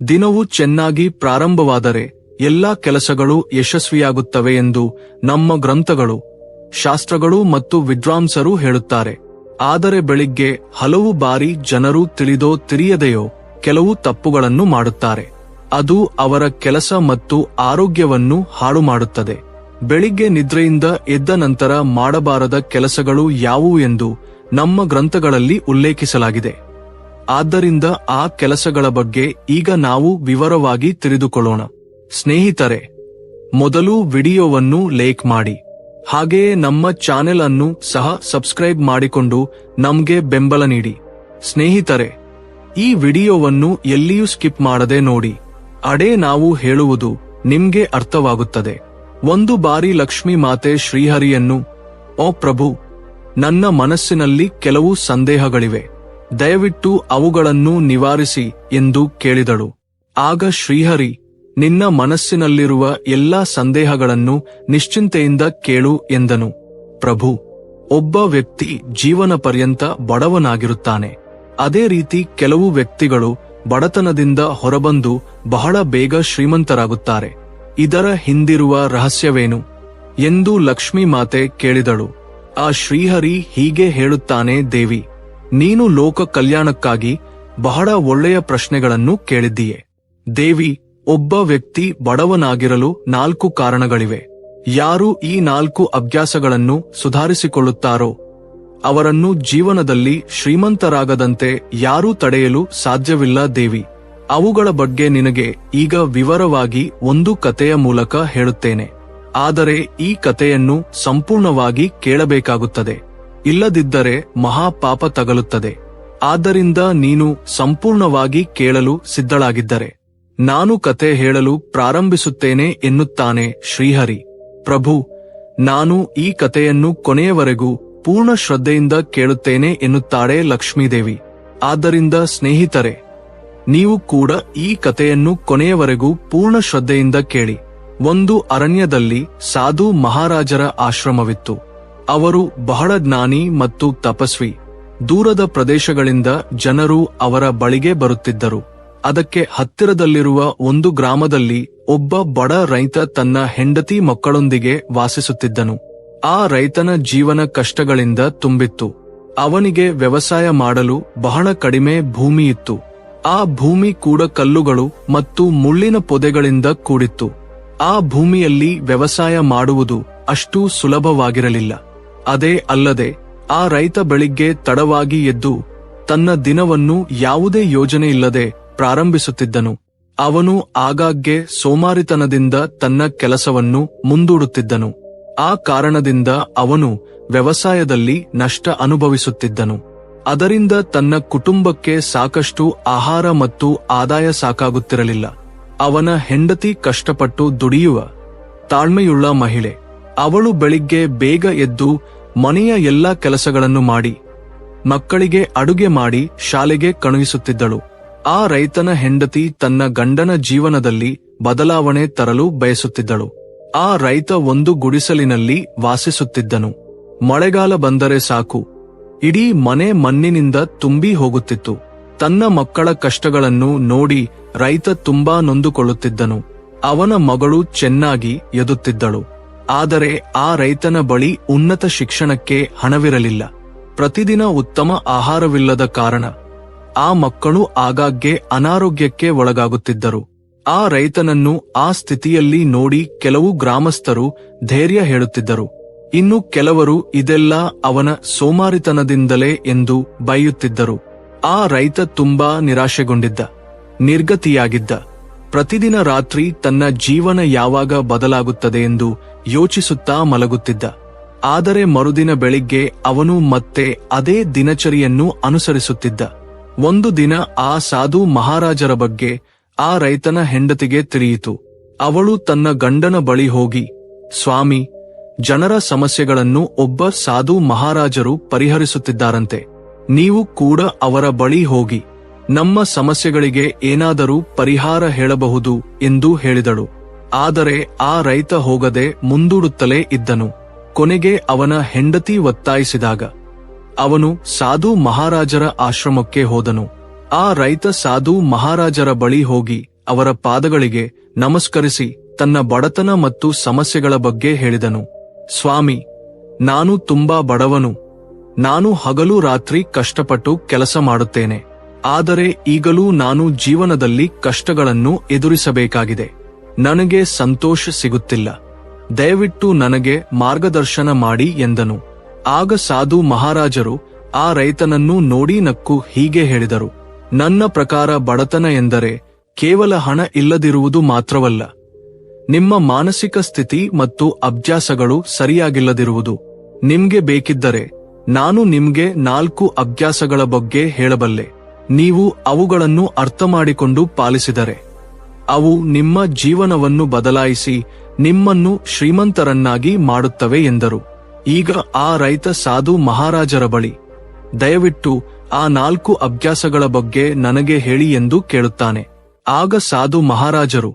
ದಿನವು ಚೆನ್ನಾಗಿ ಪ್ರಾರಂಭವಾದರೆ ಎಲ್ಲಾ ಕೆಲಸಗಳು ಯಶಸ್ವಿಯಾಗುತ್ತವೆ ಎಂದು ನಮ್ಮ ಗ್ರಂಥಗಳು, ಶಾಸ್ತ್ರಗಳು ಮತ್ತು ವಿದ್ವಾಂಸರು ಹೇಳುತ್ತಾರೆ. ಆದರೆ ಬೆಳಿಗ್ಗೆ ಹಲವು ಬಾರಿ ಜನರು ತಿಳಿದೋ ತಿಳಿಯದೆಯೋ ಕೆಲವು ತಪ್ಪುಗಳನ್ನು ಮಾಡುತ್ತಾರೆ. ಅದು ಅವರ ಕೆಲಸ ಮತ್ತು ಆರೋಗ್ಯವನ್ನು ಹಾಳು ಮಾಡುತ್ತದೆ ಬೆಳಿಗ್ಗೆ ನಿದ್ರೆಯಿಂದ ಎದ್ದ ನಂತರ ಮಾಡಬಾರದ ಕೆಲಸಗಳು ಯಾವುವು ಎಂದು ನಮ್ಮ ಗ್ರಂಥಗಳಲ್ಲಿ ಉಲ್ಲೇಖಿಸಲಾಗಿದೆ. ಆದ್ದರಿಂದ ಆ ಕೆಲಸಗಳ ಬಗ್ಗೆ ಈಗ ನಾವು ವಿವರವಾಗಿ ತಿಳಿದುಕೊಳ್ಳೋಣ. ಸ್ನೇಹಿತರೆ, ಮೊದಲು ವಿಡಿಯೋವನ್ನು ಲೇಕ್ ಮಾಡಿ. ಹಾಗೆಯೇ ನಮ್ಮ ಚಾನೆಲ್ ಅನ್ನು ಸಹ ಸಬ್ಸ್ಕ್ರೈಬ್ ಮಾಡಿಕೊಂಡು ನಮ್ಗೆ ಬೆಂಬಲ ನೀಡಿ. ಸ್ನೇಹಿತರೆ, ಈ ವಿಡಿಯೋವನ್ನು ಎಲ್ಲಿಯೂ ಸ್ಕಿಪ್ ಮಾಡದೆ ನೋಡಿ. ಅಡೇ ನಾವು ಹೇಳುವುದು ನಿಮ್ಗೆ ಅರ್ಥವಾಗುತ್ತದೆ. ಒಂದು ಬಾರಿ ಲಕ್ಷ್ಮಿ ಮಾತೆ ಶ್ರೀಹರಿಯನ್ನು, ಓ ಪ್ರಭು, ನನ್ನ ಮನಸ್ಸಿನಲ್ಲಿ ಕೆಲವು ಸಂದೇಹಗಳಿವೆ. ದಯವಿಟ್ಟು ಅವುಗಳನ್ನು ನಿವಾರಿಸಿ ಎಂದು ಕೇಳಿದಳು. ಆಗ ಶ್ರೀಹರಿ, ನಿನ್ನ ಮನಸ್ಸಿನಲ್ಲಿರುವ ಎಲ್ಲಾ ಸಂದೇಹಗಳನ್ನು ನಿಶ್ಚಿಂತೆಯಿಂದ ಕೇಳು ಎಂದನು. ಪ್ರಭು, ಒಬ್ಬ ವ್ಯಕ್ತಿ ಜೀವನ ಪರ್ಯಂತ ಬಡವನಾಗಿರುತ್ತಾನೆ. ಅದೇ ರೀತಿ ಕೆಲವು ವ್ಯಕ್ತಿಗಳು ಬಡತನದಿಂದ ಹೊರಬಂದು ಬಹಳ ಬೇಗ ಶ್ರೀಮಂತರಾಗುತ್ತಾರೆ. ಇದರ ಹಿಂದಿರುವ ರಹಸ್ಯವೇನು? ಎಂದು ಲಕ್ಷ್ಮೀ ಮಾತೆ ಕೇಳಿದಳು. ಆ ಶ್ರೀಹರಿ ಹೀಗೆ ಹೇಳುತ್ತಾನೆ, ದೇವಿ ನೀನು ಲೋಕ ಕಲ್ಯಾಣಕ್ಕಾಗಿ ಬಹಳ ಒಳ್ಳೆಯ ಪ್ರಶ್ನೆಗಳನ್ನು ಕೇಳಿದ್ದೀಯೆ. ದೇವಿ, ಒಬ್ಬ ವ್ಯಕ್ತಿ ಬಡವನಾಗಿರಲು ನಾಲ್ಕು ಕಾರಣಗಳಿವೆ. ಯಾರು ಈ ನಾಲ್ಕು ಅಭ್ಯಾಸಗಳನ್ನು ಸುಧಾರಿಸಿಕೊಳ್ಳುತ್ತಾರೋ, ಅವರನ್ನು ಜೀವನದಲ್ಲಿ ಶ್ರೀಮಂತರಾಗದಂತೆ ಯಾರೂ ತಡೆಯಲು ಸಾಧ್ಯವಿಲ್ಲ ದೇವಿ. ಅವುಗಳ ಬಗ್ಗೆ ನಿನಗೆ ಈಗ ವಿವರವಾಗಿ ಒಂದು ಕತೆಯ ಮೂಲಕ ಹೇಳುತ್ತೇನೆ. ಆದರೆ ಈ ಕಥೆಯನ್ನು ಸಂಪೂರ್ಣವಾಗಿ ಕೇಳಬೇಕಾಗುತ್ತದೆ. ಇಲ್ಲದಿದ್ದರೆ ಮಹಾಪಾಪ ತಗಲುತ್ತದೆ. ಆದ್ದರಿಂದ ನೀನು ಸಂಪೂರ್ಣವಾಗಿ ಕೇಳಲು ಸಿದ್ಧಳಾಗಿದ್ದರೆ. ನಾನು ಕತೆ ಹೇಳಲು ಪ್ರಾರಂಭಿಸುತ್ತೇನೆ ಎನ್ನುತ್ತಾನೆ ಶ್ರೀಹರಿ. ಪ್ರಭು, ನಾನು ಈ ಕಥೆಯನ್ನು ಕೊನೆಯವರೆಗೂ ಪೂರ್ಣ ಶ್ರದ್ಧೆಯಿಂದ ಕೇಳುತ್ತೇನೆ ಎನ್ನುತ್ತಾಳೆ ಲಕ್ಷ್ಮೀದೇವಿ. ಆದ್ದರಿಂದ ಸ್ನೇಹಿತರೆ, ನೀವು ಕೂಡ ಈ ಕಥೆಯನ್ನು ಕೊನೆಯವರೆಗೂ ಪೂರ್ಣ ಶ್ರದ್ಧೆಯಿಂದ ಕೇಳಿ. ಒಂದು ಅರಣ್ಯದಲ್ಲಿ ಸಾಧು ಮಹಾರಾಜರ ಆಶ್ರಮವಿತ್ತು. ಅವರು ಬಹಳ ಜ್ಞಾನಿ ಮತ್ತು ತಪಸ್ವಿ. ದೂರದ ಪ್ರದೇಶಗಳಿಂದ ಜನರು ಅವರ ಬಳಿಗೆ ಬರುತ್ತಿದ್ದರು. ಅದಕ್ಕೆ ಹತ್ತಿರದಲ್ಲಿರುವ ಒಂದು ಗ್ರಾಮದಲ್ಲಿ ಒಬ್ಬ ಬಡ ರೈತ ತನ್ನ ಹೆಂಡತಿ ಮಕ್ಕಳೊಂದಿಗೆ ವಾಸಿಸುತ್ತಿದ್ದನು. ಆ ರೈತನ ಜೀವನ ಕಷ್ಟಗಳಿಂದ ತುಂಬಿತ್ತು. ಅವನಿಗೆ ವ್ಯವಸಾಯ ಮಾಡಲು ಬಹಳ ಕಡಿಮೆ ಭೂಮಿ ಇತ್ತು. ಆ ಭೂಮಿ ಕೂಡ ಕಲ್ಲುಗಳು ಮತ್ತು ಮುಳ್ಳಿನ ಪೊದೆಗಳಿಂದ ಕೂಡಿತ್ತು. ಆ ಭೂಮಿಯಲ್ಲಿ ವ್ಯವಸಾಯ ಮಾಡುವುದು ಅಷ್ಟು ಸುಲಭವಾಗಿರಲಿಲ್ಲ. ಅದೇ ಅಲ್ಲದೆ ಆ ರೈತ ಬೆಳಿಗ್ಗೆ ತಡವಾಗಿ ಎದ್ದು ತನ್ನ ದಿನವನ್ನು ಯಾವುದೇ ಯೋಜನೆ ಇಲ್ಲದೆ ಪ್ರಾರಂಭಿಸುತ್ತಿದ್ದನು. ಅವನು ಆಗಾಗ್ಗೆ ಸೋಮಾರಿತನದಿಂದ ತನ್ನ ಕೆಲಸವನ್ನು ಮುಂದೂಡುತ್ತಿದ್ದನು. ಆ ಕಾರಣದಿಂದ ಅವನು ವ್ಯವಸಾಯದಲ್ಲಿ ನಷ್ಟ ಅನುಭವಿಸುತ್ತಿದ್ದನು. ಅದರಿಂದ ತನ್ನ ಕುಟುಂಬಕ್ಕೆ ಸಾಕಷ್ಟು ಆಹಾರ ಮತ್ತು ಆದಾಯ ಸಾಕಾಗುತ್ತಿರಲಿಲ್ಲ. ಅವನ ಹೆಂಡತಿ ಕಷ್ಟಪಟ್ಟು ದುಡಿಯುವ ತಾಳ್ಮೆಯುಳ್ಳ ಮಹಿಳೆ. ಅವಳು ಬೆಳಿಗ್ಗೆ ಬೇಗ ಎದ್ದು ಮನೆಯ ಎಲ್ಲಾ ಕೆಲಸಗಳನ್ನು ಮಾಡಿ, ಮಕ್ಕಳಿಗೆ ಅಡುಗೆ ಮಾಡಿ ಶಾಲೆಗೆ ಕಳುಹಿಸುತ್ತಿದ್ದಳು. ಆ ರೈತನ ಹೆಂಡತಿ ತನ್ನ ಗಂಡನ ಜೀವನದಲ್ಲಿ ಬದಲಾವಣೆ ತರಲು ಬಯಸುತ್ತಿದ್ದಳು. ಆ ರೈತ ಒಂದು ಗುಡಿಸಲಿನಲ್ಲಿ ವಾಸಿಸುತ್ತಿದ್ದನು. ಮಳೆಗಾಲ ಬಂದರೆ ಸಾಕು. ಇಡೀ ಮನೆ ಮಣ್ಣಿನಿಂದ ತುಂಬಿ ಹೋಗುತ್ತಿತ್ತು. ತನ್ನ ಮಕ್ಕಳ ಕಷ್ಟಗಳನ್ನು ನೋಡಿ ರೈತ ತುಂಬಾ ನೊಂದುಕೊಳ್ಳುತ್ತಿದ್ದನು. ಅವನ ಮಗಳು ಚೆನ್ನಾಗಿ ಎದುತ್ತಿದ್ದಳು. ಆದರೆ ಆ ರೈತನ ಬಳಿ ಉನ್ನತ ಶಿಕ್ಷಣಕ್ಕೆ ಹಣವಿರಲಿಲ್ಲ. ಪ್ರತಿದಿನ ಉತ್ತಮ ಆಹಾರವಿಲ್ಲದ ಕಾರಣ ಆ ಮಕ್ಕಳು ಆಗಾಗ್ಗೆ ಅನಾರೋಗ್ಯಕ್ಕೆ ಒಳಗಾಗುತ್ತಿದ್ದರು. ಆ ರೈತನನ್ನು ಆ ಸ್ಥಿತಿಯಲ್ಲಿ ನೋಡಿ ಕೆಲವು ಗ್ರಾಮಸ್ಥರು ಧೈರ್ಯ ಹೇಳುತ್ತಿದ್ದರು. ಇನ್ನು ಕೆಲವರು ಇದೆಲ್ಲ ಅವನ ಸೋಮಾರಿತನದಿಂದಲೇ ಎಂದು ಬೈಯುತ್ತಿದ್ದರು. ಆ ರೈತ ತುಂಬಾ ನಿರಾಶೆಗೊಂಡಿದ್ದ. ನಿರ್ಗತಿಯಾಗಿದ್ದ. ಪ್ರತಿದಿನ ರಾತ್ರಿ ತನ್ನ ಜೀವನ ಯಾವಾಗ ಬದಲಾಗುತ್ತದೆ ಎಂದು ಯೋಚಿಸುತ್ತಾ ಮಲಗುತ್ತಿದ್ದ. ಆದರೆ ಮರುದಿನ ಬೆಳಿಗ್ಗೆ ಅವನು ಮತ್ತೆ ಅದೇ ದಿನಚರಿಯನ್ನು ಅನುಸರಿಸುತ್ತಿದ್ದ. ಒಂದು ದಿನ ಆ ಸಾಧು ಮಹಾರಾಜರ ಬಗ್ಗೆ ಆ ರೈತನ ಹೆಂಡತಿಗೆ ತಿಳಿಯಿತು. ಅವಳು ತನ್ನ ಗಂಡನ ಬಳಿ ಹೋಗಿ, ಸ್ವಾಮಿ, ಜನರ ಸಮಸ್ಯೆಗಳನ್ನು ಒಬ್ಬ ಸಾಧು ಮಹಾರಾಜರು ಪರಿಹರಿಸುತ್ತಿದ್ದಾರಂತೆ. ನೀವು ಕೂಡ ಅವರ ಬಳಿ ಹೋಗಿ, ನಮ್ಮ ಸಮಸ್ಯೆಗಳಿಗೆ ಏನಾದರೂ ಪರಿಹಾರ ಹೇಳಬಹುದು ಎಂದು ಹೇಳಿದಳು. ಆದರೆ ಆ ರೈತ ಹೋಗದೆ ಮುಂದೂಡುತ್ತಲೇ ಇದ್ದನು. ಕೊನೆಗೆ ಅವನ ಹೆಂಡತಿ ಒತ್ತಾಯಿಸಿದಾಗ ಅವನು ಸಾಧು ಮಹಾರಾಜರ ಆಶ್ರಮಕ್ಕೆ ಹೋದನು. ಆ ರೈತ ಸಾಧು ಮಹಾರಾಜರ ಬಳಿ ಹೋಗಿ ಅವರ ಪಾದಗಳಿಗೆ ನಮಸ್ಕರಿಸಿ ತನ್ನ ಬಡತನ ಮತ್ತು ಸಮಸ್ಯೆಗಳ ಬಗ್ಗೆ ಹೇಳಿದನು. ಸ್ವಾಮಿ, ನಾನು ತುಂಬಾ ಬಡವನು. ನಾನು ಹಗಲು ರಾತ್ರಿ ಕಷ್ಟಪಟ್ಟು ಕೆಲಸ ಮಾಡುತ್ತೇನೆ. ಆದರೆ ಈಗಲೂ ನಾನು ಜೀವನದಲ್ಲಿ ಕಷ್ಟಗಳನ್ನು ಎದುರಿಸಬೇಕಾಗಿದೆ. ನನಗೆ ಸಂತೋಷ ಸಿಗುತ್ತಿಲ್ಲ. ದಯವಿಟ್ಟು ನನಗೆ ಮಾರ್ಗದರ್ಶನ ಮಾಡಿ ಎಂದನು. ಆಗ ಸಾಧು ಮಹಾರಾಜರು ಆ ರೈತನನ್ನು ನೋಡಿ ನಕ್ಕು ಹೀಗೆ ಹೇಳಿದರು. ನನ್ನ ಪ್ರಕಾರ ಬಡತನ ಎಂದರೆ ಕೇವಲ ಹಣ ಇಲ್ಲದಿರುವುದು ಮಾತ್ರವಲ್ಲ. ನಿಮ್ಮ ಮಾನಸಿಕ ಸ್ಥಿತಿ ಮತ್ತು ಅಭ್ಯಾಸಗಳು ಸರಿಯಾಗಿಲ್ಲದಿರುವುದು. ನಿಮ್ಗೆ ಬೇಕಿದ್ದರೆ ನಾನು ನಿಮ್ಗೆ ನಾಲ್ಕು ಅಭ್ಯಾಸಗಳ ಬಗ್ಗೆ ಹೇಳಬಲ್ಲೆ. ನೀವು ಅವುಗಳನ್ನು ಅರ್ಥಮಾಡಿಕೊಂಡು ಪಾಲಿಸಿದರೆ. ಅವು ನಿಮ್ಮ ಜೀವನವನ್ನು ಬದಲಾಯಿಸಿ ನಿಮ್ಮನ್ನು ಶ್ರೀಮಂತರನ್ನಾಗಿ ಮಾಡುತ್ತವೆ ಎಂದರು. ಈಗ ಆ ರೈತ ಸಾಧು ಮಹಾರಾಜರ ಬಳಿ. ದಯವಿಟ್ಟು ಆ ನಾಲ್ಕು ಅಭ್ಯಾಸಗಳ ಬಗ್ಗೆ ನನಗೆ ಹೇಳಿ ಎಂದು ಕೇಳುತ್ತಾನೆ. ಆಗ ಸಾಧು ಮಹಾರಾಜರು,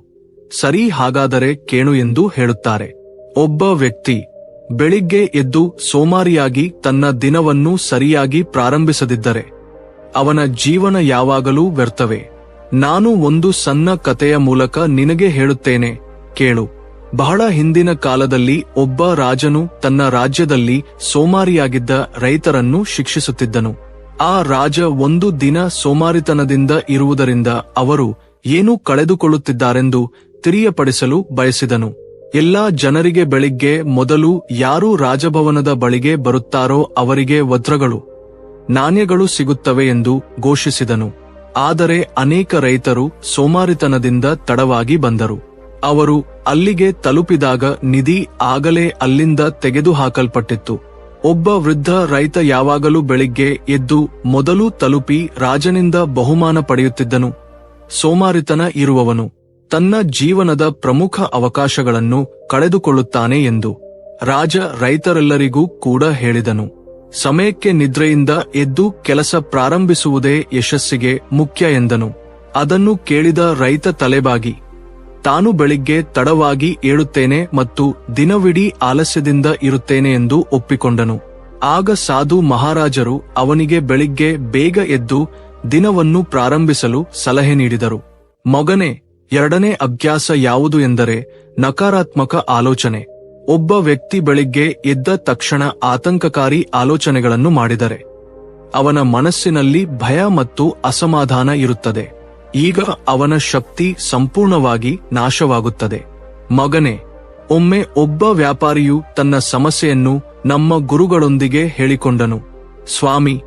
ಸರಿ ಹಾಗಾದರೆ ಕೇಳು ಎಂದು ಹೇಳುತ್ತಾರೆ. ಒಬ್ಬ ವ್ಯಕ್ತಿ ಬೆಳಿಗ್ಗೆ ಎದ್ದು ಸೋಮಾರಿಯಾಗಿ ತನ್ನ ದಿನವನ್ನು ಸರಿಯಾಗಿ ಪ್ರಾರಂಭಿಸದಿದ್ದರೆ ಅವನ ಜೀವನ ಯಾವಾಗಲೂ ವ್ಯರ್ಥವೇ? ನಾನು ಒಂದು ಸಣ್ಣ ಕಥೆಯ ಮೂಲಕ ನಿನಗೆ ಹೇಳುತ್ತೇನೆ. ಕೇಳು. ಬಹಳ ಹಿಂದಿನ ಕಾಲದಲ್ಲಿ ಒಬ್ಬ ರಾಜನು ತನ್ನ ರಾಜ್ಯದಲ್ಲಿ ಸೋಮಾರಿಯಾಗಿದ್ದ ರೈತರನ್ನು ಶಿಕ್ಷಿಸುತ್ತಿದ್ದನು. ಆ ರಾಜ ಒಂದು ದಿನ ಸೋಮಾರಿತನದಿಂದ ಇರುವುದರಿಂದ ಅವರು ಏನು ಕಳೆದುಕೊಳ್ಳುತ್ತಿದ್ದಾರೆಂದು ತಿಳಿಯಪಡಿಸಲು ಬಯಸಿದನು. ಎಲ್ಲಾ ಜನರಿಗೆ ಬೆಳಿಗ್ಗೆ ಮೊದಲು ಯಾರು ರಾಜಭವನದ ಬಳಿಗೆ ಬರುತ್ತಾರೋ ಅವರಿಗೆ ವಜ್ರಗಳು, ನಾಣ್ಯಗಳು ಸಿಗುತ್ತವೆ ಎಂದು ಘೋಷಿಸಿದನು. ಆದರೆ ಅನೇಕ ರೈತರು ಸೋಮಾರಿತನದಿಂದ ತಡವಾಗಿ ಬಂದರು. ಅವರು ಅಲ್ಲಿಗೆ ತಲುಪಿದಾಗ ನಿಧಿ ಆಗಲೇ ಅಲ್ಲಿಂದ ತೆಗೆದುಹಾಕಲ್ಪಟ್ಟಿತ್ತು. ಒಬ್ಬ ವೃದ್ಧ ರೈತ ಯಾವಾಗಲೂ ಬೆಳಿಗ್ಗೆ ಎದ್ದು ಮೊದಲು ತಲುಪಿ ರಾಜನಿಂದ ಬಹುಮಾನ ಪಡೆಯುತ್ತಿದ್ದನು. ಸೋಮಾರಿತನ ಇರುವವನು ತನ್ನ ಜೀವನದ ಪ್ರಮುಖ ಅವಕಾಶಗಳನ್ನು ಕಳೆದುಕೊಳ್ಳುತ್ತಾನೆ ಎಂದು ರಾಜ ರೈತರೆಲ್ಲರಿಗೂ ಕೂಡ ಹೇಳಿದನು. ಸಮಯಕ್ಕೆ ನಿದ್ರೆಯಿಂದ ಎದ್ದು ಕೆಲಸ ಪ್ರಾರಂಭಿಸುವುದೇ ಯಶಸ್ಸಿಗೆ ಮುಖ್ಯ ಎಂದನು. ಅದನ್ನು ಕೇಳಿದ ರೈತ ತಲೆಬಾಗಿ, ತಾನು ಬೆಳಿಗ್ಗೆ ತಡವಾಗಿ ಏಳುತ್ತೇನೆ ಮತ್ತು ದಿನವಿಡೀ ಆಲಸ್ಯದಿಂದ ಇರುತ್ತೇನೆ ಎಂದು ಒಪ್ಪಿಕೊಂಡನು. ಆಗ ಸಾಧು ಮಹಾರಾಜರು ಅವನಿಗೆ ಬೆಳಿಗ್ಗೆ ಬೇಗ ಎದ್ದು ದಿನವನ್ನು ಪ್ರಾರಂಭಿಸಲು ಸಲಹೆ ನೀಡಿದರು. ಮಗನೇ, ಎರಡನೇ ಅಭ್ಯಾಸ ಯಾವುದು ಎಂದರೆ ನಕಾರಾತ್ಮಕ ಆಲೋಚನೆ. ಒಬ್ಬ ವ್ಯಕ್ತಿ ಬೆಳಿಗ್ಗೆ ಎದ್ದ ತಕ್ಷಣ ಆತಂಕಕಾರಿ ಆಲೋಚನೆಗಳನ್ನು ಮಾಡಿದರೆ. ಅವನ ಮನಸ್ಸಿನಲ್ಲಿ ಭಯ ಮತ್ತು ಅಸಮಾಧಾನ ಇರುತ್ತದೆ. ಈಗ ಅವನ ಶಕ್ತಿ ಸಂಪೂರ್ಣವಾಗಿ ನಾಶವಾಗುತ್ತದೆ. ಮಗನೇ, ಒಮ್ಮೆ ಒಬ್ಬ ವ್ಯಾಪಾರಿಯು ತನ್ನ ಸಮಸ್ಯೆಯನ್ನು ನಮ್ಮ ಗುರುಗಳೊಂದಿಗೆ ಹೇಳಿಕೊಂಡನು. ಸ್ವಾಮಿ,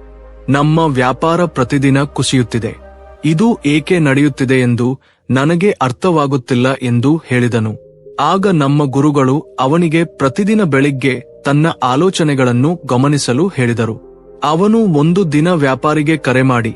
ನಮ್ಮ ವ್ಯಾಪಾರ ಪ್ರತಿದಿನ ಕುಸಿಯುತ್ತಿದೆ. ಇದು ಏಕೆ ನಡೆಯುತ್ತಿದೆ ಎಂದು ನನಗೆ ಅರ್ಥವಾಗುತ್ತಿಲ್ಲ ಎಂದು ಹೇಳಿದನು. ಆಗ ನಮ್ಮ ಗುರುಗಳು ಅವನಿಗೆ ಪ್ರತಿದಿನ ಬೆಳಿಗ್ಗೆ ತನ್ನ ಆಲೋಚನೆಗಳನ್ನು ಗಮನಿಸಲು ಹೇಳಿದರು. ಅವನು ಒಂದು ದಿನ ವ್ಯಾಪಾರಿಗೆ ಕರೆ ಮಾಡಿ,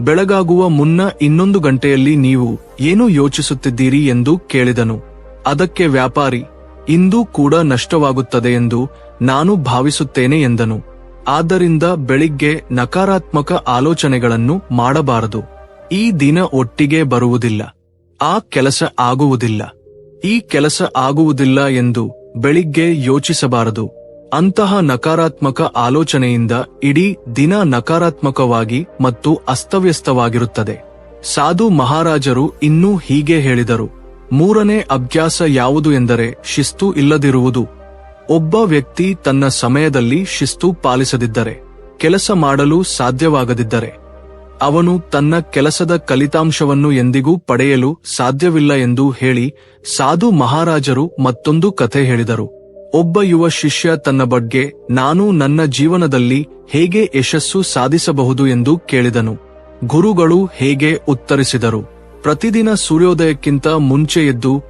ಬೆಳಗಾಗುವ ಮುನ್ನ ಇನ್ನೊಂದು ಗಂಟೆಯಲ್ಲಿ ನೀವು ಏನು ಯೋಚಿಸುತ್ತಿದ್ದೀರಿ? ಎಂದು ಕೇಳಿದನು. ಅದಕ್ಕೆ ವ್ಯಾಪಾರಿ, ಇಂದು ಕೂಡ ನಷ್ಟವಾಗುತ್ತದೆ ಎಂದು ನಾನು ಭಾವಿಸುತ್ತೇನೆ, ಎಂದನು. ಆದ್ದರಿಂದ ಬೆಳಿಗ್ಗೆ ನಕಾರಾತ್ಮಕ ಆಲೋಚನೆಗಳನ್ನು ಮಾಡಬಾರದು. ಈ ದಿನ ಒಟ್ಟಿಗೆ ಬರುವುದಿಲ್ಲ. ಆ ಕೆಲಸ ಆಗುವುದಿಲ್ಲ. ಈ ಕೆಲಸ ಆಗುವುದಿಲ್ಲ ಎಂದು ಬೆಳಿಗ್ಗೆ ಯೋಚಿಸಬಾರದು. ಅಂತಹ ನಕಾರಾತ್ಮಕ ಆಲೋಚನೆಯಿಂದ ಇಡೀ ದಿನ ನಕಾರಾತ್ಮಕವಾಗಿ ಮತ್ತು ಅಸ್ತವ್ಯಸ್ತವಾಗಿರುತ್ತದೆ. ಸಾಧು ಮಹಾರಾಜರು ಇನ್ನೂ ಹೀಗೆ ಹೇಳಿದರು. ಮೂರನೇ ಅಭ್ಯಾಸ ಯಾವುದು ಎಂದರೆ ಶಿಸ್ತು ಇಲ್ಲದಿರುವುದು. ಒಬ್ಬ ವ್ಯಕ್ತಿ ತನ್ನ ಸಮಯದಲ್ಲಿ ಶಿಸ್ತು ಪಾಲಿಸದಿದ್ದರೆ, ಕೆಲಸ ಮಾಡಲು ಸಾಧ್ಯವಾಗದಿದ್ದರೆ. ಅವನು ತನ್ನ ಕೆಲಸದ ಕಲಿತಾಂಶವನ್ನು ಎಂದಿಗೂ ಪಡೆಯಲು ಸಾಧ್ಯವಿಲ್ಲ ಎಂದು ಹೇಳಿ ಸಾಧು ಮಹಾರಾಜರು ಮತ್ತೊಂದು ಕಥೆ ಹೇಳಿದರು. ಒಬ್ಬ ಯುವ ಶಿಷ್ಯ ತನ್ನ ಬಗ್ಗೆ, ನಾನು ನನ್ನ ಜೀವನದಲ್ಲಿ ಹೇಗೆ ಯಶಸ್ಸು ಸಾಧಿಸಬಹುದು ಎಂದು ಕೇಳಿದನು. ಗುರುಗಳು ಹೇಗೆ ಉತ್ತರಿಸಿದರು. ಪ್ರತಿದಿನ ಸೂರ್ಯೋದಯಕ್ಕಿಂತ ಮುಂಚೆ ಎದ್ದು,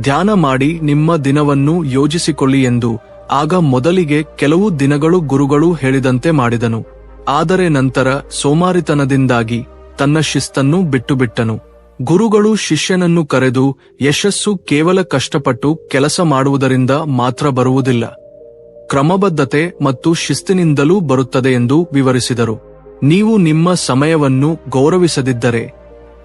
ಧ್ಯಾನ ಮಾಡಿ ನಿಮ್ಮ ದಿನವನ್ನು ಯೋಜಿಸಿಕೊಳ್ಳಿ ಎಂದು, ಆಗ ಮೊದಲಿಗೆ ಕೆಲವು ದಿನಗಳು ಗುರುಗಳು ಹೇಳಿದಂತೆ ಮಾಡಿದನು. ಆದರೆ ನಂತರ ಸೋಮಾರಿತನದಿಂದಾಗಿ ತನ್ನ ಶಿಸ್ತನ್ನು ಬಿಟ್ಟುಬಿಟ್ಟನು. ಗುರುಗಳು ಶಿಷ್ಯನನ್ನು ಕರೆದು ಯಶಸ್ಸು ಕೇವಲ ಕಷ್ಟಪಟ್ಟು ಕೆಲಸ ಮಾಡುವುದರಿಂದ ಮಾತ್ರ ಬರುವುದಿಲ್ಲ. ಕ್ರಮಬದ್ಧತೆ ಮತ್ತು ಶಿಸ್ತಿನಿಂದಲೂ ಬರುತ್ತದೆ ಎಂದು ವಿವರಿಸಿದರು. ನೀವು ನಿಮ್ಮ ಸಮಯವನ್ನು ಗೌರವಿಸದಿದ್ದರೆ,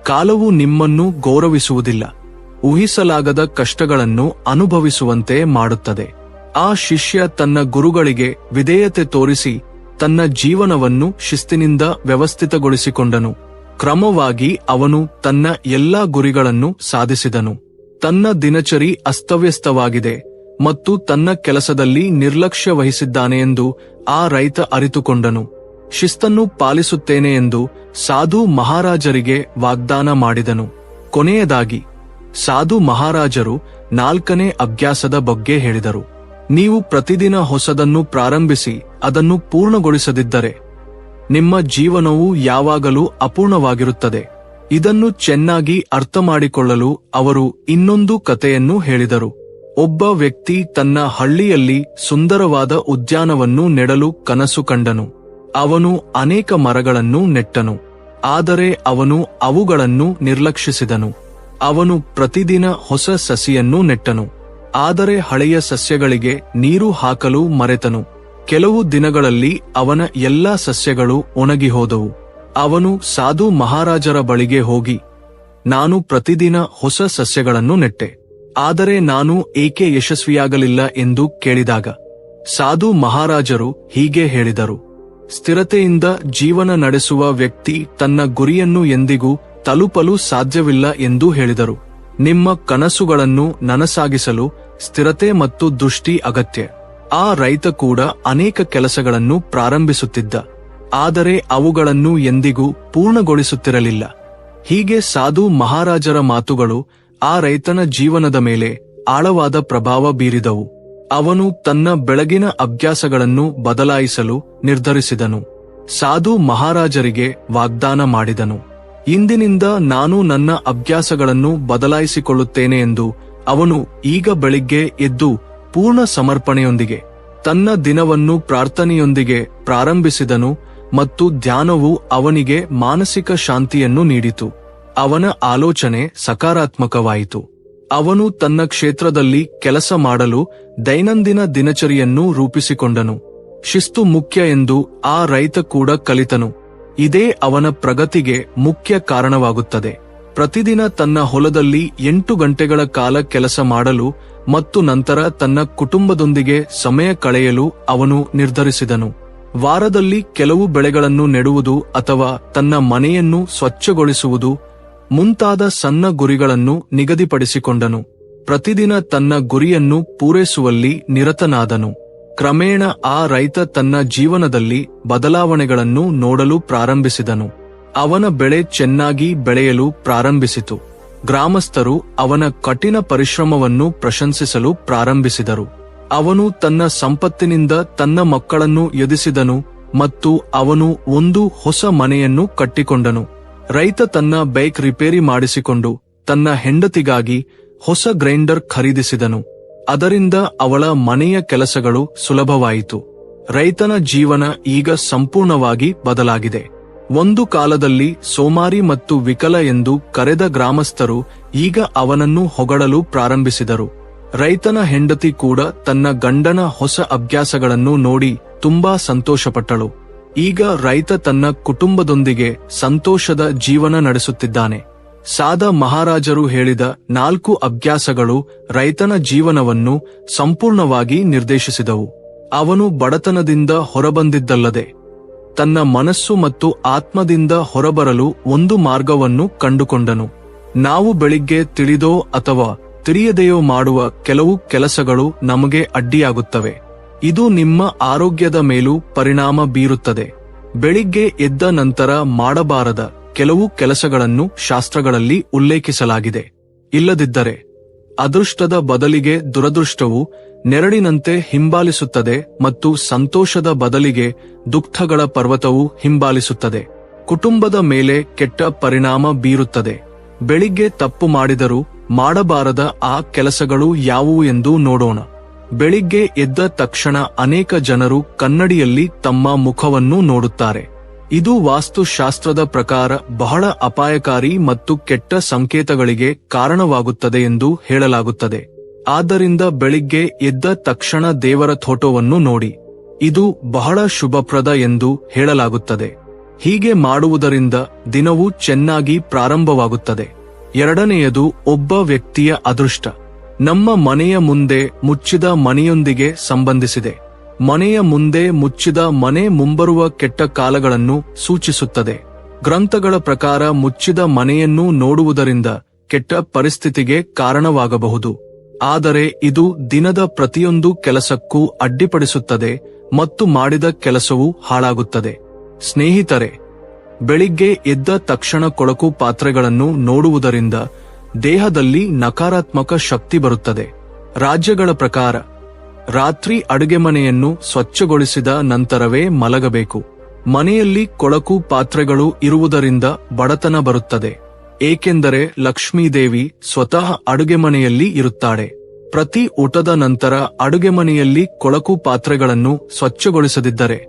ಕಾಲವು ನಿಮ್ಮನ್ನು ಗೌರವಿಸುವುದಿಲ್ಲ. ಊಹಿಸಲಾಗದ ಕಷ್ಟಗಳನ್ನು ಅನುಭವಿಸುವಂತೆ ಮಾಡುತ್ತದೆ. ಆ ಶಿಷ್ಯ ತನ್ನ ಗುರುಗಳಿಗೆ ವಿಧೇಯತೆ ತೋರಿಸಿ ತನ್ನ ಜೀವನವನ್ನು ಶಿಸ್ತಿನಿಂದ ವ್ಯವಸ್ಥಿತಗೊಳಿಸಿಕೊಂಡನು. ಕ್ರಮವಾಗಿ ಅವನು ತನ್ನ ಎಲ್ಲಾ ಗುರಿಗಳನ್ನು ಸಾಧಿಸಿದನು. ತನ್ನ ದಿನಚರಿ ಅಸ್ತವ್ಯಸ್ತವಾಗಿದೆ ಮತ್ತು ತನ್ನ ಕೆಲಸದಲ್ಲಿ ನಿರ್ಲಕ್ಷ್ಯ ವಹಿಸಿದ್ದಾನೆ ಎಂದು ಆ ರೈತ ಅರಿತುಕೊಂಡನು. ಶಿಸ್ತನ್ನು ಪಾಲಿಸುತ್ತೇನೆ ಎಂದು ಸಾಧು ಮಹಾರಾಜರಿಗೆ ವಾಗ್ದಾನ ಮಾಡಿದನು. ಕೊನೆಯದಾಗಿ, ಸಾಧು ಮಹಾರಾಜರು ನಾಲ್ಕನೇ ಅಭ್ಯಾಸದ ಬಗ್ಗೆ ಹೇಳಿದರು. ನೀವು ಪ್ರತಿದಿನ ಹೊಸದನ್ನು ಪ್ರಾರಂಭಿಸಿ, ಅದನ್ನು ಪೂರ್ಣಗೊಳಿಸದಿದ್ದರೆ ನಿಮ್ಮ ಜೀವನವು ಯಾವಾಗಲೂ ಅಪೂರ್ಣವಾಗಿರುತ್ತದೆ. ಇದನ್ನು ಚೆನ್ನಾಗಿ ಅರ್ಥಮಾಡಿಕೊಳ್ಳಲು ಅವರು ಇನ್ನೊಂದು ಕಥೆಯನ್ನು ಹೇಳಿದರು. ಒಬ್ಬ ವ್ಯಕ್ತಿ ತನ್ನ ಹಳ್ಳಿಯಲ್ಲಿ ಸುಂದರವಾದ ಉದ್ಯಾನವನ್ನು ನೆಡಲು ಕನಸು ಕಂಡನು. ಅವನು ಅನೇಕ ಮರಗಳನ್ನು ನೆಟ್ಟನು. ಆದರೆ ಅವನು ಅವುಗಳನ್ನು ನಿರ್ಲಕ್ಷಿಸಿದನು. ಅವನು ಪ್ರತಿದಿನ ಹೊಸ ಸಸಿಯನ್ನು ನೆಟ್ಟನು. ಆದರೆ ಹಳೆಯ ಸಸ್ಯಗಳಿಗೆ ನೀರು ಹಾಕಲು ಮರೆತನು. ಕೆಲವು ದಿನಗಳಲ್ಲಿ ಅವನ ಎಲ್ಲಾ ಸಸ್ಯಗಳು ಒಣಗಿಹೋದವು. ಅವನು ಸಾಧು ಮಹಾರಾಜರ ಬಳಿಗೆ ಹೋಗಿ, ನಾನು ಪ್ರತಿದಿನ ಹೊಸ ಸಸ್ಯಗಳನ್ನು ನೆಟ್ಟೆ. ಆದರೆ ನಾನು ಏಕೆ ಯಶಸ್ವಿಯಾಗಲಿಲ್ಲ ಎಂದು ಕೇಳಿದಾಗ, ಸಾಧು ಮಹಾರಾಜರು ಹೀಗೆ ಹೇಳಿದರು. ಸ್ಥಿರತೆಯಿಂದ ಜೀವನ ನಡೆಸುವ ವ್ಯಕ್ತಿ ತನ್ನ ಗುರಿಯನ್ನು ಎಂದಿಗೂ ತಲುಪಲು ಸಾಧ್ಯವಿಲ್ಲ ಎಂದು ಹೇಳಿದರು. ನಿಮ್ಮ ಕನಸುಗಳನ್ನು ನನಸಾಗಿಸಲು ಸ್ಥಿರತೆ ಮತ್ತು ದೃಷ್ಟಿ ಅಗತ್ಯ. ಆ ರೈತ ಕೂಡ ಅನೇಕ ಕೆಲಸಗಳನ್ನು ಪ್ರಾರಂಭಿಸುತ್ತಿದ್ದ. ಆದರೆ ಅವುಗಳನ್ನು ಎಂದಿಗೂ ಪೂರ್ಣಗೊಳಿಸುತ್ತಿರಲಿಲ್ಲ. ಹೀಗೆ ಸಾಧು ಮಹಾರಾಜರ ಮಾತುಗಳು ಆ ರೈತನ ಜೀವನದ ಮೇಲೆ ಆಳವಾದ ಪ್ರಭಾವ ಬೀರಿದವು. ಅವನು ತನ್ನ ಬೆಳಗಿನ ಅಭ್ಯಾಸಗಳನ್ನು ಬದಲಾಯಿಸಲು ನಿರ್ಧರಿಸಿದನು. ಸಾಧು ಮಹಾರಾಜರಿಗೆ ವಾಗ್ದಾನ ಮಾಡಿದನು. ಇಂದಿನಿಂದ ನಾನು ನನ್ನ ಅಭ್ಯಾಸಗಳನ್ನು ಬದಲಾಯಿಸಿಕೊಳ್ಳುತ್ತೇನೆ ಎಂದು ಅವನು ಈಗ ಬೆಳಿಗ್ಗೆ ಎದ್ದು ಪೂರ್ಣ ಸಮರ್ಪಣೆಯೊಂದಿಗೆ ತನ್ನ ದಿನವನ್ನು ಪ್ರಾರ್ಥನೆಯೊಂದಿಗೆ ಪ್ರಾರಂಭಿಸಿದನು ಮತ್ತು ಧ್ಯಾನವು ಅವನಿಗೆ ಮಾನಸಿಕ ಶಾಂತಿಯನ್ನು ನೀಡಿತು. ಅವನ ಆಲೋಚನೆ ಸಕಾರಾತ್ಮಕವಾಯಿತು. ಅವನು ತನ್ನ ಕ್ಷೇತ್ರದಲ್ಲಿ ಕೆಲಸ ಮಾಡಲು ದೈನಂದಿನ ದಿನಚರಿಯನ್ನು ರೂಪಿಸಿಕೊಂಡನು. ಶಿಸ್ತು ಮುಖ್ಯ ಎಂದು ಆ ರೈತ ಕೂಡ ಕಲಿತನು. ಇದೇ ಅವನ ಪ್ರಗತಿಗೆ ಮುಖ್ಯ ಕಾರಣವಾಗುತ್ತದೆ. ಪ್ರತಿದಿನ ತನ್ನ ಹೊಲದಲ್ಲಿ ಎಂಟು ಗಂಟೆಗಳ ಕಾಲ ಕೆಲಸ ಮಾಡಲು ಮತ್ತು ನಂತರ ತನ್ನ ಕುಟುಂಬದೊಂದಿಗೆ ಸಮಯ ಕಳೆಯಲು ಅವನು ನಿರ್ಧರಿಸಿದನು. ವಾರದಲ್ಲಿ ಕೆಲವು ಬೆಳೆಗಳನ್ನು ನೆಡುವುದು ಅಥವಾ ತನ್ನ ಮನೆಯನ್ನು ಸ್ವಚ್ಛಗೊಳಿಸುವುದು ಮುಂತಾದ ಸಣ್ಣ ಗುರಿಗಳನ್ನು ನಿಗದಿಪಡಿಸಿಕೊಂಡನು. ಪ್ರತಿದಿನ ತನ್ನ ಗುರಿಯನ್ನು ಪೂರೈಸುವಲ್ಲಿ ನಿರತನಾದನು. ಕ್ರಮೇಣ ಆ ರೈತ ತನ್ನ ಜೀವನದಲ್ಲಿ ಬದಲಾವಣೆಗಳನ್ನು ನೋಡಲು ಪ್ರಾರಂಭಿಸಿದನು. ಅವನ ಬೆಳೆ ಚೆನ್ನಾಗಿ ಬೆಳೆಯಲು ಪ್ರಾರಂಭಿಸಿತು. ಗ್ರಾಮಸ್ಥರು ಅವನ ಕಠಿಣ ಪರಿಶ್ರಮವನ್ನು ಪ್ರಶಂಸಿಸಲು ಪ್ರಾರಂಭಿಸಿದರು. ಅವನು ತನ್ನ ಸಂಪತ್ತಿನಿಂದ ತನ್ನ ಮಕ್ಕಳನ್ನು ಎದಿಸಿದನು ಮತ್ತು ಅವನು ಒಂದು ಹೊಸ ಮನೆಯನ್ನು ಕಟ್ಟಿಕೊಂಡನು. ರೈತ ತನ್ನ ಬೈಕ್ ರಿಪೇರಿ ಮಾಡಿಸಿಕೊಂಡು ತನ್ನ ಹೆಂಡತಿಗಾಗಿ ಹೊಸ ಗ್ರೈಂಡರ್ ಖರೀದಿಸಿದನು. ಅದರಿಂದ ಅವಳ ಮನೆಯ ಕೆಲಸಗಳು ಸುಲಭವಾಯಿತು. ರೈತನ ಜೀವನ ಈಗ ಸಂಪೂರ್ಣವಾಗಿ ಬದಲಾಗಿದೆ. ಒಂದು ಕಾಲದಲ್ಲಿ ಸೋಮಾರಿ ಮತ್ತು ವಿಕಲ ಎಂದು ಕರೆದ ಗ್ರಾಮಸ್ಥರು ಈಗ ಅವನನ್ನು ಹೊಗಳಲು ಪ್ರಾರಂಭಿಸಿದರು. ರೈತನ ಹೆಂಡತಿ ಕೂಡ ತನ್ನ ಗಂಡನ ಹೊಸ ಅಭ್ಯಾಸಗಳನ್ನು ನೋಡಿ ತುಂಬಾ ಸಂತೋಷಪಟ್ಟಳು. ಈಗ ರೈತ ತನ್ನ ಕುಟುಂಬದೊಂದಿಗೆ ಸಂತೋಷದ ಜೀವನ ನಡೆಸುತ್ತಿದ್ದಾನೆ. ಸಾದ ಮಹಾರಾಜರು ಹೇಳಿದ ನಾಲ್ಕು ಅಭ್ಯಾಸಗಳು ರೈತನ ಜೀವನವನ್ನು ಸಂಪೂರ್ಣವಾಗಿ ನಿರ್ದೇಶಿಸಿದವು. ಅವನು ಬಡತನದಿಂದ ಹೊರಬಂದಿದ್ದಲ್ಲದೆ ತನ್ನ ಮನಸ್ಸು ಮತ್ತು ಆತ್ಮದಿಂದ ಹೊರಬರಲು ಒಂದು ಮಾರ್ಗವನ್ನು ಕಂಡುಕೊಂಡನು. ನಾವು ಬೆಳಿಗ್ಗೆ ತಿಳಿದೋ ಅಥವಾ ತಿಳಿಯದೆಯೋ ಮಾಡುವ ಕೆಲವು ಕೆಲಸಗಳು ನಮಗೆ ಅಡ್ಡಿಯಾಗುತ್ತವೆ. ಇದು ನಿಮ್ಮ ಆರೋಗ್ಯದ ಮೇಲೂ ಪರಿಣಾಮ ಬೀರುತ್ತದೆ. ಬೆಳಿಗ್ಗೆ ಎದ್ದ ನಂತರ ಮಾಡಬಾರದ ಕೆಲವು ಕೆಲಸಗಳನ್ನು ಶಾಸ್ತ್ರಗಳಲ್ಲಿ ಉಲ್ಲೇಖಿಸಲಾಗಿದೆ. ಇಲ್ಲದಿದ್ದರೆ ಅದೃಷ್ಟದ ಬದಲಿಗೆ ದುರದೃಷ್ಟವು ನೆರಳಿನಂತೆ ಹಿಂಬಾಲಿಸುತ್ತದೆ ಮತ್ತು ಸಂತೋಷದ ಬದಲಿಗೆ ದುಃಖಗಳ ಪರ್ವತವು ಹಿಂಬಾಲಿಸುತ್ತದೆ. ಕುಟುಂಬದ ಮೇಲೆ ಕೆಟ್ಟ ಪರಿಣಾಮ ಬೀರುತ್ತದೆ. ಬೆಳಿಗ್ಗೆ ತಪ್ಪು ಮಾಡಿದರೂ ಮಾಡಬಾರದ ಆ ಕೆಲಸಗಳು ಯಾವುವು ಎಂದು ನೋಡೋಣ. ಬೆಳಿಗ್ಗೆ ಎದ್ದ ತಕ್ಷಣ ಅನೇಕ ಜನರು ಕನ್ನಡಿಯಲ್ಲಿ ತಮ್ಮ ಮುಖವನ್ನು ನೋಡುತ್ತಾರೆ. ಇದು ವಾಸ್ತುಶಾಸ್ತ್ರದ ಪ್ರಕಾರ ಬಹಳ ಅಪಾಯಕಾರಿ ಮತ್ತು ಕೆಟ್ಟ ಸಂಕೇತಗಳಿಗೆ ಕಾರಣವಾಗುತ್ತದೆ ಎಂದು ಹೇಳಲಾಗುತ್ತದೆ. ಆದ್ದರಿಂದ ಬೆಳಿಗ್ಗೆ ಎದ್ದ ತಕ್ಷಣ ದೇವರ ಥೋಟೋವನ್ನು ನೋಡಿ. ಇದು ಬಹಳ ಶುಭಪ್ರದ ಎಂದು ಹೇಳಲಾಗುತ್ತದೆ. ಹೀಗೆ ಮಾಡುವುದರಿಂದ ದಿನವು ಚೆನ್ನಾಗಿ ಪ್ರಾರಂಭವಾಗುತ್ತದೆ. ಎರಡನೆಯದು ಒಬ್ಬ ವ್ಯಕ್ತಿಯ ಅದೃಷ್ಟ. ನಮ್ಮ ಮನೆಯ ಮುಂದೆ ಮುಚ್ಚಿದ ಮನೆಯೊಂದಿಗೆ ಸಂಬಂಧಿಸಿದೆ. ಮನೆಯ ಮುಂದೆ ಮುಚ್ಚಿದ ಮನೆ ಮುಂಬರುವ ಕೆಟ್ಟ ಕಾಲಗಳನ್ನು ಸೂಚಿಸುತ್ತದೆ. ಗ್ರಂಥಗಳ ಪ್ರಕಾರ ಮುಚ್ಚಿದ ಮನೆಯನ್ನು ನೋಡುವುದರಿಂದ ಕೆಟ್ಟ ಪರಿಸ್ಥಿತಿಗೆ ಕಾರಣವಾಗಬಹುದು. ಆದರೆ ಇದು ದಿನದ ಪ್ರತಿಯೊಂದು ಕೆಲಸಕ್ಕೂ ಅಡ್ಡಿಪಡಿಸುತ್ತದೆ ಮತ್ತು ಮಾಡಿದ ಕೆಲಸವು ಹಾಳಾಗುತ್ತದೆ. ಸ್ನೇಹಿತರೆ, ಬೆಳಿಗ್ಗೆ ಎದ್ದ ತಕ್ಷಣ ಕೊಳಕು ಪಾತ್ರೆಗಳನ್ನು ನೋಡುವುದರಿಂದ ದೇಹದಲ್ಲಿ ನಕಾರಾತ್ಮಕ ಶಕ್ತಿ ಬರುತ್ತದೆ. ರಾಜ್ಯಗಳ ಪ್ರಕಾರ ರಾತ್ರಿ ಅಡುಗೆ ಮನೆಯನ್ನು ಸ್ವಚ್ಛಗೊಳಿಸಿದ ನಂತರವೇ ಮಲಗಬೇಕು. ಮನೆಯಲ್ಲಿ ಕೊಳಕು ಪಾತ್ರೆಗಳು ಇರುವುದರಿಂದ ಬಡತನ ಬರುತ್ತದೆ. ಏಕೆಂದರೆ ಲಕ್ಷ್ಮೀದೇವಿ ಸ್ವತಃ ಅಡುಗೆ ಮನೆಯಲ್ಲಿ ಇರುತ್ತಾಳೆ. ಪ್ರತಿ ಊಟದ ನಂತರ ಅಡುಗೆ ಮನೆಯಲ್ಲಿ ಕೊಳಕು ಪಾತ್ರೆಗಳನ್ನು ಸ್ವಚ್ಛಗೊಳಿಸದಿದ್ದರೆ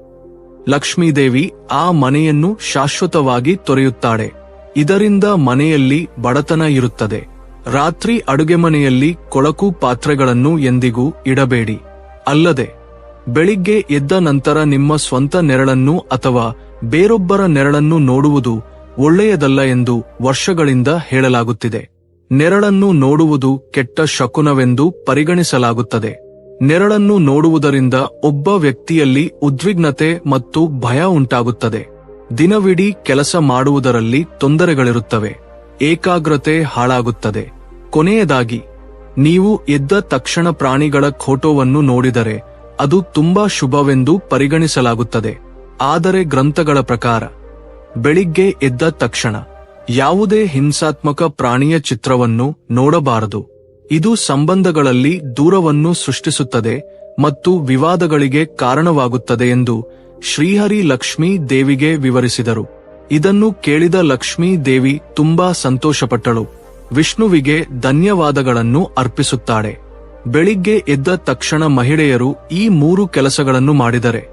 ಲಕ್ಷ್ಮೀದೇವಿ ಆ ಮನೆಯನ್ನು ಶಾಶ್ವತವಾಗಿ ತೊರೆಯುತ್ತಾಳೆ. ಇದರಿಂದ ಮನೆಯಲ್ಲಿ ಬಡತನ ಇರುತ್ತದೆ. ರಾತ್ರಿ ಅಡುಗೆ ಮನೆಯಲ್ಲಿ ಕೊಳಕು ಪಾತ್ರೆಗಳನ್ನು ಎಂದಿಗೂ ಇಡಬೇಡಿ. ಅಲ್ಲದೆ, ಬೆಳಿಗ್ಗೆ ಎದ್ದ ನಂತರ ನಿಮ್ಮ ಸ್ವಂತ ನೆರಳನ್ನು ಅಥವಾ ಬೇರೊಬ್ಬರ ನೆರಳನ್ನು ನೋಡುವುದು ಒಳ್ಳೆಯದಲ್ಲ ಎಂದು ವರ್ಷಗಳಿಂದ ಹೇಳಲಾಗುತ್ತಿದೆ. ನೆರಳನ್ನು ನೋಡುವುದು ಕೆಟ್ಟ ಶಕುನವೆಂದು ಪರಿಗಣಿಸಲಾಗುತ್ತದೆ. ನೆರಳನ್ನು ನೋಡುವುದರಿಂದ ಒಬ್ಬ ವ್ಯಕ್ತಿಯಲ್ಲಿ ಉದ್ವಿಗ್ನತೆ ಮತ್ತು ಭಯ ಉಂಟಾಗುತ್ತದೆ. ದಿನವಿಡೀ ಕೆಲಸ ಮಾಡುವುದರಲ್ಲಿ ತೊಂದರೆಗಳಿರುತ್ತವೆ. ಏಕಾಗ್ರತೆ ಹಾಳಾಗುತ್ತದೆ. ಕೊನೆಯದಾಗಿ ನೀವು ಎದ್ದ ತಕ್ಷಣ ಪ್ರಾಣಿಗಳ ಖೋಟೋವನ್ನು ನೋಡಿದರೆ ಅದು ತುಂಬಾ ಶುಭವೆಂದು ಪರಿಗಣಿಸಲಾಗುತ್ತದೆ. ಆದರೆ ಗ್ರಂಥಗಳ ಪ್ರಕಾರ, ಬೆಳಿಗ್ಗೆ ಎದ್ದ ತಕ್ಷಣ ಯಾವುದೇ ಹಿಂಸಾತ್ಮಕ ಪ್ರಾಣಿಯ ಚಿತ್ರವನ್ನು ನೋಡಬಾರದು. ಇದು ಸಂಬಂಧಗಳಲ್ಲಿ ದೂರವನ್ನು ಸೃಷ್ಟಿಸುತ್ತದೆ ಮತ್ತು ವಿವಾದಗಳಿಗೆ ಕಾರಣವಾಗುತ್ತದೆ ಎಂದು ಶ್ರೀಹರಿ ಲಕ್ಷ್ಮೀ ದೇವಿಗೆ ವಿವರಿಸಿದರು. ಇದನ್ನು ಕೇಳಿದ ಲಕ್ಷ್ಮೀ ದೇವಿ ತುಂಬಾ ಸಂತೋಷಪಟ್ಟಳು. ವಿಷ್ಣುವಿಗೆ ಧನ್ಯವಾದಗಳನ್ನು ಅರ್ಪಿಸುತ್ತಾಳೆ. ಬೆಳಿಗ್ಗೆ ಎದ್ದ ತಕ್ಷಣ ಮಹಿಳೆಯರು ಈ ಮೂರು ಕೆಲಸಗಳನ್ನು ಮಾಡಿದರೆ.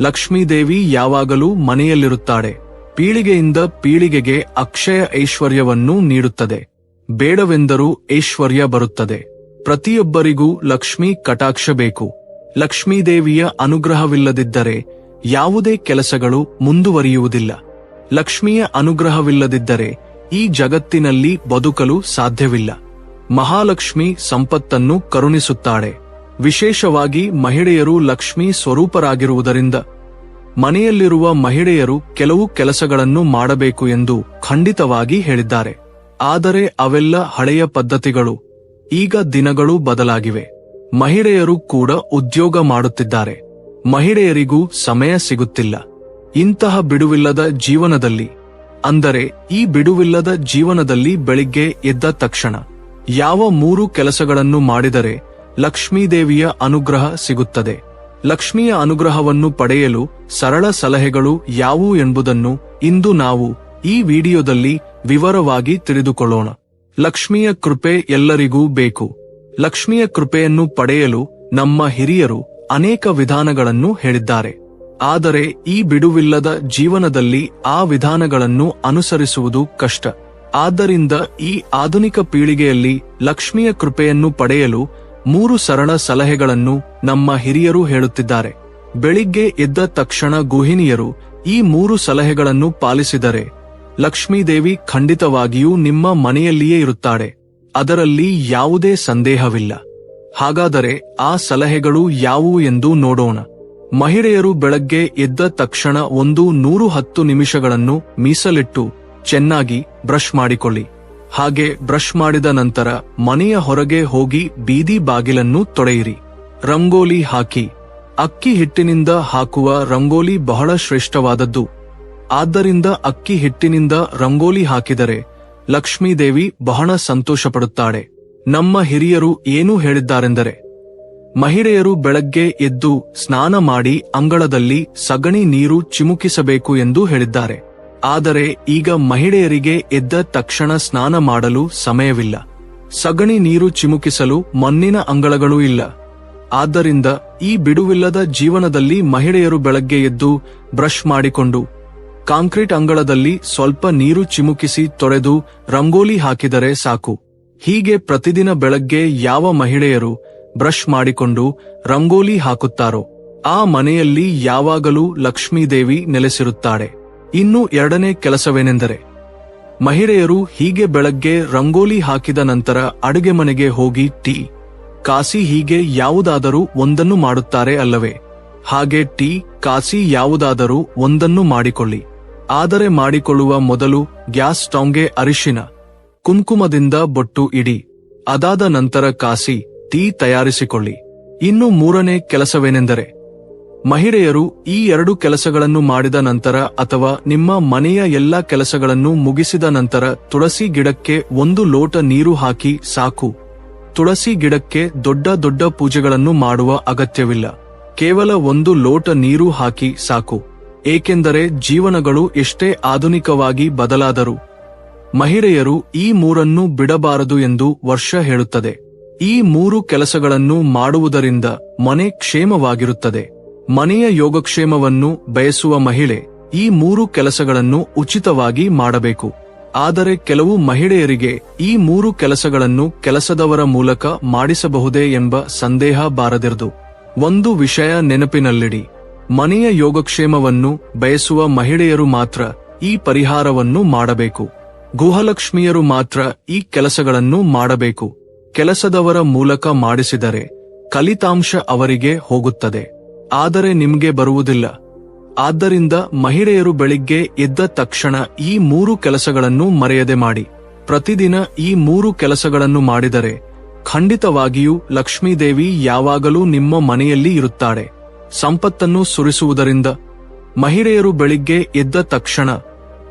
ಲಕ್ಷ್ಮೀದೇವಿ ಯಾವಾಗಲೂ ಮನೆಯಲ್ಲಿರುತ್ತಾಳೆ. ಪೀಳಿಗೆಯಿಂದ ಪೀಳಿಗೆಗೆ ಅಕ್ಷಯ ಐಶ್ವರ್ಯವನ್ನು ನೀಡುತ್ತದೆ. ಬೇಡವೆಂದರೂ ಐಶ್ವರ್ಯ ಬರುತ್ತದೆ. ಪ್ರತಿಯೊಬ್ಬರಿಗೂ ಲಕ್ಷ್ಮೀ ಕಟಾಕ್ಷ ಬೇಕು. ಲಕ್ಷ್ಮೀದೇವಿಯ ಅನುಗ್ರಹವಿಲ್ಲದಿದ್ದರೆ ಯಾವುದೇ ಕೆಲಸಗಳು ಮುಂದುವರಿಯುವುದಿಲ್ಲ. ಲಕ್ಷ್ಮಿಯ ಅನುಗ್ರಹವಿಲ್ಲದಿದ್ದರೆ ಈ ಜಗತ್ತಿನಲ್ಲಿ ಬದುಕಲು ಸಾಧ್ಯವಿಲ್ಲ. ಮಹಾಲಕ್ಷ್ಮಿ ಸಂಪತ್ತನ್ನು ಕರುಣಿಸುತ್ತಾಳೆ. ವಿಶೇಷವಾಗಿ ಮಹಿಳೆಯರು ಲಕ್ಷ್ಮಿ ಸ್ವರೂಪರಾಗಿರುವುದರಿಂದ ಮನೆಯಲ್ಲಿರುವ ಮಹಿಳೆಯರು ಕೆಲವು ಕೆಲಸಗಳನ್ನು ಮಾಡಬೇಕು ಎಂದು ಖಂಡಿತವಾಗಿ ಹೇಳಿದ್ದಾರೆ. ಆದರೆ ಅವೆಲ್ಲ ಹಳೆಯ ಪದ್ಧತಿಗಳು. ಈಗ ದಿನಗಳು ಬದಲಾಗಿವೆ. ಮಹಿಳೆಯರು ಕೂಡ ಉದ್ಯೋಗ ಮಾಡುತ್ತಿದ್ದಾರೆ. ಮಹಿಳೆಯರಿಗೂ ಸಮಯ ಸಿಗುತ್ತಿಲ್ಲ. ಇಂತಹ ಬಿಡುವಿಲ್ಲದ ಜೀವನದಲ್ಲಿ ಅಂದರೆ ಈ ಬಿಡುವಿಲ್ಲದ ಜೀವನದಲ್ಲಿ ಬೆಳಿಗ್ಗೆ ಎದ್ದ ತಕ್ಷಣ ಯಾವ ಮೂರು ಕೆಲಸಗಳನ್ನು ಮಾಡಿದರೆ ಲಕ್ಷ್ಮೀದೇವಿಯ ಅನುಗ್ರಹ ಸಿಗುತ್ತದೆ. ಲಕ್ಷ್ಮಿಯ ಅನುಗ್ರಹವನ್ನು ಪಡೆಯಲು ಸರಳ ಸಲಹೆಗಳು ಯಾವುವು ಎಂಬುದನ್ನು ಇಂದು ನಾವು ಈ ವಿಡಿಯೋದಲ್ಲಿ ವಿವರವಾಗಿ ತಿಳಿದುಕೊಳ್ಳೋಣ. ಲಕ್ಷ್ಮಿಯ ಕೃಪೆ ಎಲ್ಲರಿಗೂ ಬೇಕು. ಲಕ್ಷ್ಮಿಯ ಕೃಪೆಯನ್ನು ಪಡೆಯಲು ನಮ್ಮ ಹಿರಿಯರು ಅನೇಕ ವಿಧಾನಗಳನ್ನು ಹೇಳಿದ್ದಾರೆ. ಆದರೆ ಈ ಬಿಡುವಿಲ್ಲದ ಜೀವನದಲ್ಲಿ ಆ ವಿಧಾನಗಳನ್ನು ಅನುಸರಿಸುವುದು ಕಷ್ಟ. ಆದ್ದರಿಂದ ಈ ಆಧುನಿಕ ಪೀಳಿಗೆಯಲ್ಲಿ ಲಕ್ಷ್ಮಿಯ ಕೃಪೆಯನ್ನು ಪಡೆಯಲು ಮೂರು ಸರಳ ಸಲಹೆಗಳನ್ನು ನಮ್ಮ ಹಿರಿಯರು ಹೇಳುತ್ತಿದ್ದಾರೆ. ಬೆಳಿಗ್ಗೆ ಎದ್ದ ತಕ್ಷಣ ಗುಹಿನಿಯರು ಈ ಮೂರು ಸಲಹೆಗಳನ್ನು ಪಾಲಿಸಿದರೆ ಲಕ್ಷ್ಮೀದೇವಿ ಖಂಡಿತವಾಗಿಯೂ ನಿಮ್ಮ ಮನೆಯಲ್ಲಿಯೇ ಇರುತ್ತಾಳೆ. ಅದರಲ್ಲಿ ಯಾವುದೇ ಸಂದೇಹವಿಲ್ಲ. ಹಾಗಾದರೆ ಆ ಸಲಹೆಗಳು ಯಾವುವು ಎಂದು ನೋಡೋಣ. ಮಹಿಳೆಯರು ಬೆಳಗ್ಗೆ ಎದ್ದ ತಕ್ಷಣ ಒಂದು ನೂರು ಹತ್ತು ನಿಮಿಷಗಳನ್ನು ಮೀಸಲಿಟ್ಟು ಚೆನ್ನಾಗಿ ಬ್ರಷ್ ಮಾಡಿಕೊಳ್ಳಿ. ಹಾಗೆ ಬ್ರಷ್ ಮಾಡಿದ ನಂತರ ಮನೆಯ ಹೊರಗೆ ಹೋಗಿ ಬೀದಿ ಬಾಗಿಲನ್ನು ತೊಳೆಯಿರಿ ರಂಗೋಲಿ ಹಾಕಿ. ಅಕ್ಕಿ ಹಿಟ್ಟಿನಿಂದ ಹಾಕುವ ರಂಗೋಲಿ ಬಹಳ ಶ್ರೇಷ್ಠವಾದದ್ದು. ಆದ್ದರಿಂದ ಅಕ್ಕಿ ಹಿಟ್ಟಿನಿಂದ ರಂಗೋಲಿ ಹಾಕಿದರೆ ಲಕ್ಷ್ಮೀದೇವಿ ಬಹಳ ಸಂತೋಷಪಡುತ್ತಾಳೆ. ನಮ್ಮ ಹಿರಿಯರು ಏನು ಹೇಳಿದ್ದಾರೆಂದರೆ ಮಹಿಳೆಯರು ಬೆಳಗ್ಗೆ ಎದ್ದು ಸ್ನಾನ ಮಾಡಿ ಅಂಗಳದಲ್ಲಿ ಸಗಣಿ ನೀರು ಚಿಮುಕಿಸಬೇಕು ಎಂದು ಹೇಳಿದ್ದಾರೆ. ಆದರೆ ಈಗ ಮಹಿಳೆಯರಿಗೆ ಎದ್ದ ತಕ್ಷಣ ಸ್ನಾನ ಮಾಡಲು ಸಮಯವಿಲ್ಲ. ಸಗಣಿ ನೀರು ಚಿಮುಕಿಸಲು ಮಣ್ಣಿನ ಅಂಗಳಗಳೂ ಇಲ್ಲ. ಆದ್ದರಿಂದ ಈ ಬಿಡುವಿಲ್ಲದ ಜೀವನದಲ್ಲಿ ಮಹಿಳೆಯರು ಬೆಳಗ್ಗೆ ಎದ್ದು ಬ್ರಷ್ ಮಾಡಿಕೊಂಡು, ಕಾಂಕ್ರೀಟ್ ಅಂಗಳದಲ್ಲಿ ಸ್ವಲ್ಪ ನೀರು ಚಿಮುಕಿಸಿ ತೊರೆದು ರಂಗೋಲಿ ಹಾಕಿದರೆ ಸಾಕು. ಹೀಗೆ ಪ್ರತಿದಿನ ಬೆಳಗ್ಗೆ ಯಾವ ಮಹಿಳೆಯರು ಬ್ರಷ್ ಮಾಡಿಕೊಂಡು ರಂಗೋಲಿ ಹಾಕುತ್ತಾರೋ, ಆ ಮನೆಯಲ್ಲಿ ಯಾವಾಗಲೂ ಲಕ್ಷ್ಮೀದೇವಿ ನೆಲೆಸಿರುತ್ತಾಳೆ. ಇನ್ನು ಎರಡನೇ ಕೆಲಸವೇನೆಂದರೆ, ಮಹಿಳೆಯರು ಹೀಗೆ ಬೆಳಗ್ಗೆ ರಂಗೋಲಿ ಹಾಕಿದ ನಂತರ ಅಡುಗೆ ಮನೆಗೆ ಹೋಗಿ ಟೀ, ಕಾಸಿ ಹೀಗೆ ಯಾವುದಾದರೂ ಒಂದನ್ನು ಮಾಡುತ್ತಾರೆ ಅಲ್ಲವೇ? ಹಾಗೆ ಟೀ, ಕಾಸಿ ಯಾವುದಾದರೂ ಒಂದನ್ನು ಮಾಡಿಕೊಳ್ಳಿ. ಆದರೆ ಮಾಡಿಕೊಳ್ಳುವ ಮೊದಲು ಗ್ಯಾಸ್ ಸ್ಟೌಂಗೆ ಅರಿಶಿನ, ಕುಂಕುಮದಿಂದ ಬೊಟ್ಟು ಇಡಿ. ಅದಾದ ನಂತರ ಕಾಸಿ ಟೀ ತಯಾರಿಸಿಕೊಳ್ಳಿ. ಇನ್ನು ಮೂರನೇ ಕೆಲಸವೇನೆಂದರೆ, ಮಹಿಳೆಯರು ಈ ಎರಡು ಕೆಲಸಗಳನ್ನು ಮಾಡಿದ ನಂತರ ಅಥವಾ ನಿಮ್ಮ ಮನೆಯ ಎಲ್ಲಾ ಕೆಲಸಗಳನ್ನು ಮುಗಿಸಿದ ನಂತರ ತುಳಸಿ ಗಿಡಕ್ಕೆ ಒಂದು ಲೋಟ ನೀರು ಹಾಕಿ ಸಾಕು. ತುಳಸಿ ಗಿಡಕ್ಕೆ ದೊಡ್ಡ ದೊಡ್ಡ ಪೂಜೆಗಳನ್ನು ಮಾಡುವ ಅಗತ್ಯವಿಲ್ಲ. ಕೇವಲ ಒಂದು ಲೋಟ ನೀರು ಹಾಕಿ ಸಾಕು. ಏಕೆಂದರೆ ಜೀವನಗಳು ಎಷ್ಟೇ ಆಧುನಿಕವಾಗಿ ಬದಲಾದರೂ ಮಹಿಳೆಯರು ಈ ಮೂರನ್ನು ಬಿಡಬಾರದು ಎಂದು ವರ್ಷ ಹೇಳುತ್ತದೆ. ಈ ಮೂರು ಕೆಲಸಗಳನ್ನು ಮಾಡುವುದರಿಂದ ಮನೆ ಕ್ಷೇಮವಾಗಿರುತ್ತದೆ. ಮನೆಯ ಯೋಗಕ್ಷೇಮವನ್ನು ಬಯಸುವ ಮಹಿಳೆ ಈ ಮೂರು ಕೆಲಸಗಳನ್ನು ಉಚಿತವಾಗಿ ಮಾಡಬೇಕು. ಆದರೆ ಕೆಲವು ಮಹಿಳೆಯರಿಗೆ ಈ ಮೂರು ಕೆಲಸಗಳನ್ನು ಕೆಲಸದವರ ಮೂಲಕ ಮಾಡಿಸಬಹುದೇ ಎಂಬ ಸಂದೇಹ ಬಾರದಿರದು. ಒಂದು ವಿಷಯ ನೆನಪಿನಲ್ಲಿಡಿ. ಮನೆಯ ಯೋಗಕ್ಷೇಮವನ್ನು ಬಯಸುವ ಮಹಿಳೆಯರು ಮಾತ್ರ ಈ ಪರಿಹಾರವನ್ನು ಮಾಡಬೇಕು. ಗೃಹಲಕ್ಷ್ಮಿಯರು ಮಾತ್ರ ಈ ಕೆಲಸಗಳನ್ನು ಮಾಡಬೇಕು. ಕೆಲಸದವರ ಮೂಲಕ ಮಾಡಿಸಿದರೆ ಕಲಿತಾಂಶ ಅವರಿಗೆ ಹೋಗುತ್ತದೆ. ಆದರೆ ನಿಮಗೆ ಬರುವುದಿಲ್ಲ. ಆದ್ದರಿಂದ ಮಹಿಳೆಯರು ಬೆಳಿಗ್ಗೆ ಎದ್ದ ತಕ್ಷಣ ಈ ಮೂರು ಕೆಲಸಗಳನ್ನು ಮರೆಯದೆ ಮಾಡಿ. ಪ್ರತಿದಿನ ಈ ಮೂರು ಕೆಲಸಗಳನ್ನು ಮಾಡಿದರೆ ಖಂಡಿತವಾಗಿಯೂ ಲಕ್ಷ್ಮೀದೇವಿ ಯಾವಾಗಲೂ ನಿಮ್ಮ ಮನೆಯಲ್ಲಿ ಇರುತ್ತಾಳೆ. ಸಂಪತ್ತನ್ನು ಸುರಿಸುವುದರಿಂದ ಮಹಿಳೆಯರು ಬೆಳಿಗ್ಗೆ ಎದ್ದ ತಕ್ಷಣ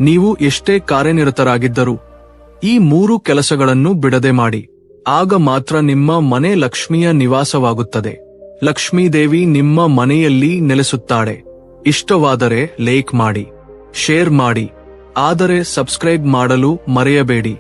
ನೀವು ಎಷ್ಟೇ ಕಾರ್ಯನಿರತರಾಗಿದ್ದರೂ ಈ ಮೂರು ಕೆಲಸಗಳನ್ನು ಬಿಡದೆ ಮಾಡಿ. ಆಗ ಮಾತ್ರ ನಿಮ್ಮ ಮನೆ ಲಕ್ಷ್ಮಿಯ ನಿವಾಸವಾಗುತ್ತದೆ. ಲಕ್ಷ್ಮೀದೇವಿ ನಿಮ್ಮ ಮನೆಯಲ್ಲಿ ನೆಲೆಸುತ್ತಾಳೆ. ಇಷ್ಟವಾದರೆ ಲೈಕ್ ಮಾಡಿ, ಶೇರ್ ಮಾಡಿ. ಆದರೆ ಸಬ್ಸ್ಕ್ರೈಬ್ ಮಾಡಲು ಮರೆಯಬೇಡಿ.